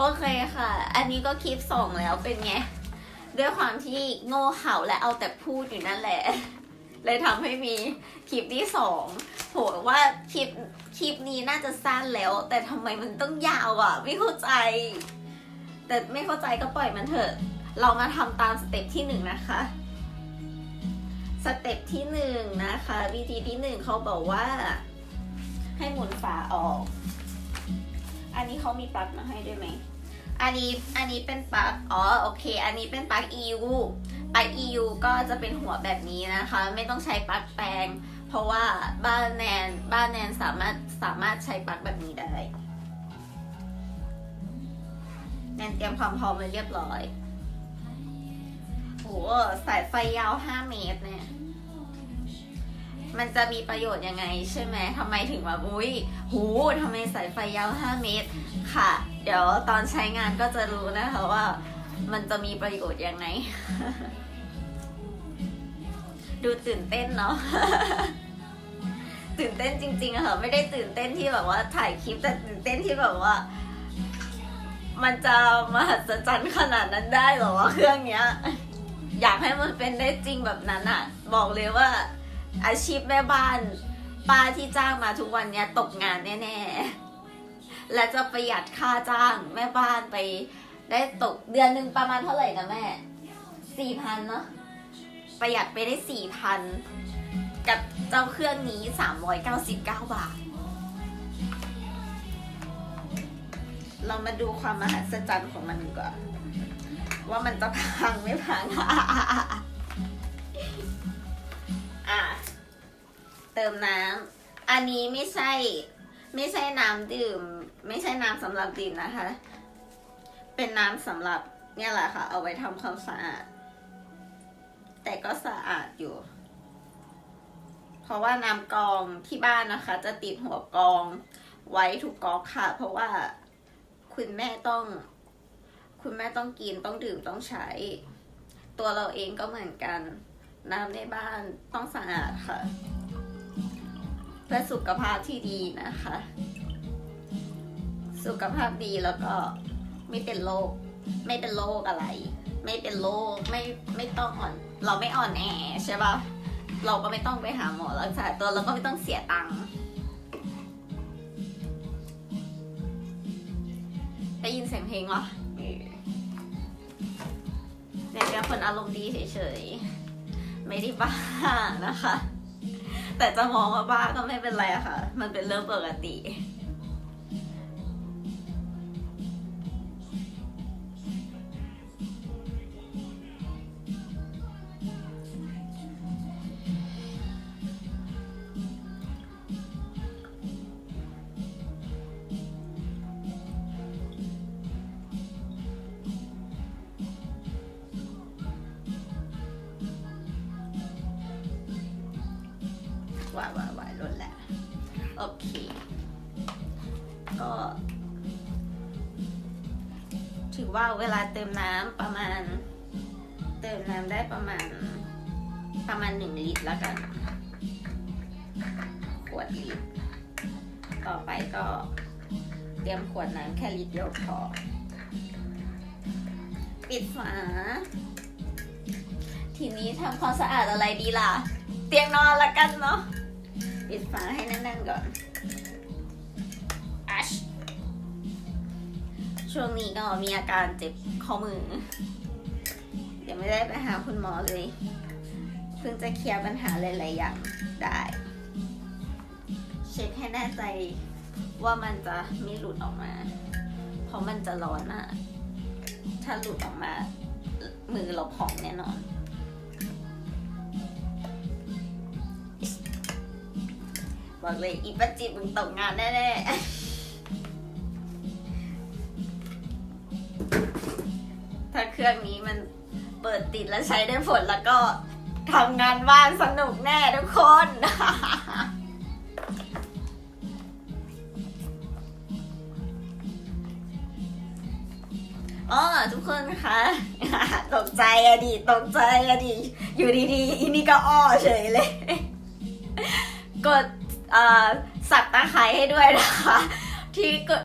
โอเคค่ะ อันนี้ก็คลิปสองแล้วเป็นไง ด้วยความที่โง่เห่าและเอาแต่พูดอยู่นั่นแหละ เลยทำให้มีคลิปที่สองโหว่าคลิปคลิปนี้น่าจะสั้นแล้ว แต่ทำไมมันต้องยาวอะ ไม่เข้าใจ แต่ไม่เข้าใจก็ปล่อยมันเถอะ เรามาทำตามสเต็ปที่หนึ่งนะคะ สเต็ปที่หนึ่งนะคะ วิธีที่หนึ่งเขาบอกว่า ให้หมุนฝาออกอันนี้เขามีปลั๊กมาให้ด้วยไหม อันนี้อันนี้เป็นปลั๊กอ๋อโอเค อันนี้เป็นปลั๊ก EU ปลั๊ก EU ก็จะเป็นหัวแบบนี้นะคะ ไม่ต้องใช้ปลั๊กแปลง เพราะว่าบ้านแนนบ้านแนนสามารถสามารถใช้ปลั๊กแบบนี้ได้แนนเตรียมความพร้อมไว้เรียบร้อยโหสายไฟยาว 5 เมตรเนี่ย มันจะมีประโยชน์ยังไงใช่ไหมทำไมถึงแบบอุ้ยหูทำไมสายไฟยาว 5 เมตรค่ะ เดี๋ยวตอนใช้งานก็จะรู้นะคะว่ามันจะมีประโยชน์ยังไง ดูตื่นเต้นเนาะตื่นเต้นจริงๆค่ะไม่ได้ตื่นเต้นที่แบบว่าถ่ายคลิปแต่ตื่นเต้นที่แบบว่า มันจะมหัศจรรย์ขนาดนั้นได้หรอวะเครื่องเนี้ย อยากให้มันเป็นได้จริงแบบนั้นอะบอกเลยว่า อาชีพแม่บ้านป้าที่จ้างมาทุกวันเนี้ยตกงานแน่ๆ และจะประหยัดค่าจ้างแม่บ้านไปได้ตกเดือนหนึ่งประมาณเท่าไหร่นะแม่สี่พันเนาะประหยัดไปได้สี่พันกับเจ้าเครื่องนี้สามร้อยเก้าสิบเก้าบาท เรามาดูความมหัศจรรย์ของมันกว่าว่ามันจะพังไม่พัง มน้ำ อันนี้ไม่ใช่ ไม่ใช่น้ำดื่ม ไม่ใช่น้ำสำหรับดื่มนะคะ เป็นน้ำสำหรับเนี่ยแหละค่ะ เอาไว้ทำความสะอาด แต่ก็สะอาดอยู่ เพราะว่าน้ำกองที่บ้านนะคะ จะติดหัวกองไว้ทุกกอกค่ะ เพราะว่าคุณแม่ต้อง คุณแม่ต้องกินต้องดื่มต้องใช้ ตัวเราเองก็เหมือนกัน น้ำในบ้านต้องสะอาดค่ะ เพื่อสุขภาพที่ดีนะคะ สุขภาพดีแล้วก็ไม่เป็นโรคไม่เป็นโรคอะไร ไม่เป็นโรคไม่ไม่ต้องอ่อน เราไม่อ่อนแอใช่ปะเราก็ไม่ต้องไปหาหมอรักษาตัวเราก็ไม่ต้องเสียตังค์ได้ยินเสียงเพลงวะเออเนี่ยเป็นคนอารมณ์ดีเฉยๆ ไม่ได้บ้านะคะ แต่จะมองว่าบ้าก็ไม่เป็นไรอะค่ะ มันเป็นเรื่องปกติ วายวายวายลดแล้วโอเค ก็ถือว่าเวลาเติมน้ำประมาณ เติมน้ำได้ประมาณประมาณหนึ่งลิตรแล้วกัน ขวดลิตร ต่อไปก็เตรียมขวดน้ำแค่ลิตรเดียวพอ ปิดฝา ทีนี้ทำความสะอาดอะไรดีล่ะ เตียงนอนละกันเนาะ ปิดฝาให้แน่นๆก่อนอัชช่วงนี้ก็มีอาการเจ็บข้อมือ เดี๋ยวไม่ได้ไปหาคุณหมอเลย เพิ่งจะเคลียร์ปัญหาหลายๆอย่างได้ เช็คให้แน่ใจว่ามันจะไม่หลุดออกมา เพราะมันจะร้อนอะถ้าหลุดออกมา มือเราพองแน่นอน บอกเลยอีปัจจิมึงตกงานแน่ๆ ถ้าเครื่องนี้มันเปิดติดแล้วใช้ได้ผลแล้วก็ทำงานบ้านสนุกแน่ทุกคน อ๋อทุกคนคะตกใจอะดิตกใจอะดิอยู่ดีๆ อีนี่ก็อ้อเฉยเลย กด สับตะไคร้ให้ด้วยนะคะ ที่กด